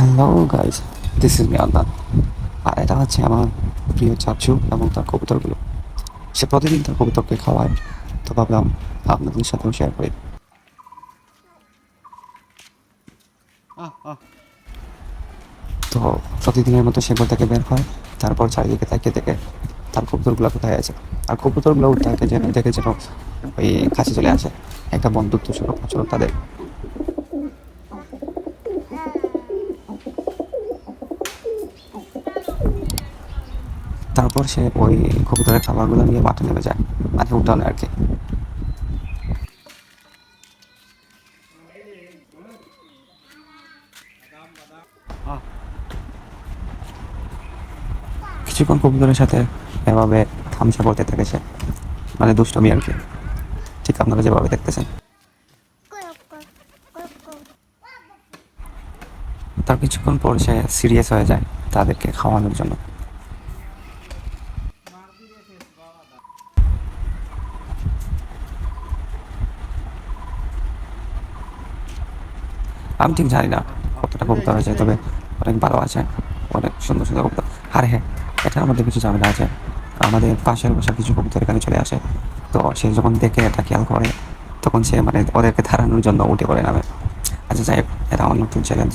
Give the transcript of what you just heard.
Hello guys this is me আন্দান আর এটা হচ্ছে আমার প্রিয় চাচু এবং তার কবুতরগুলো। সে প্রতিদিন তার কবুতরকে খাওয়ায়। তো ভাবলাম আপনাদের সাথেও শেয়ার করি। তো প্রতিদিনের মতো সে থেকে বের হয়, তারপর চারিদিকে তাকিয়ে দেখে তার কবুতরগুলো কোথায় আছে। আর কবুতরগুলো তাকে যেন দেখে যেন ওই কাছে চলে আসে। একটা বন্ধুত্ব ছিল তাদের। তারপর সে ওই কবুতরের খাবারগুলো নিয়ে মাঠে নেমে যায়, মাঠে উঠানে আর কি। কিছুক্ষণ কবুতরের সাথে এভাবে থামসা করতে থেকেছে মানে দুষ্টমি আর কি। ঠিক আপনারা যেভাবে দেখতেছেন। তার কিছুক্ষণ পর সে সিরিয়াস হয়ে যায় তাদেরকে খাওয়ানোর জন্য। আমি ঠিক জানি না কতটা কবুতর আছে, তবে অনেক ভালো আছে, অনেক সুন্দর সুন্দর কবুতর। আর হ্যাঁ এটার মধ্যে কিছু ঝামেলা আছে। আমাদের পাশের বাসার কিছু কবুতর এখানে চলে আসে। তো সে যখন দেখে এটা খেয়াল করে, তখন সে মানে ওদেরকে ধারানোর জন্য উঠে পড়ে নামে। আচ্ছা যাই এটা অন্য নতুন চ্যালেঞ্জ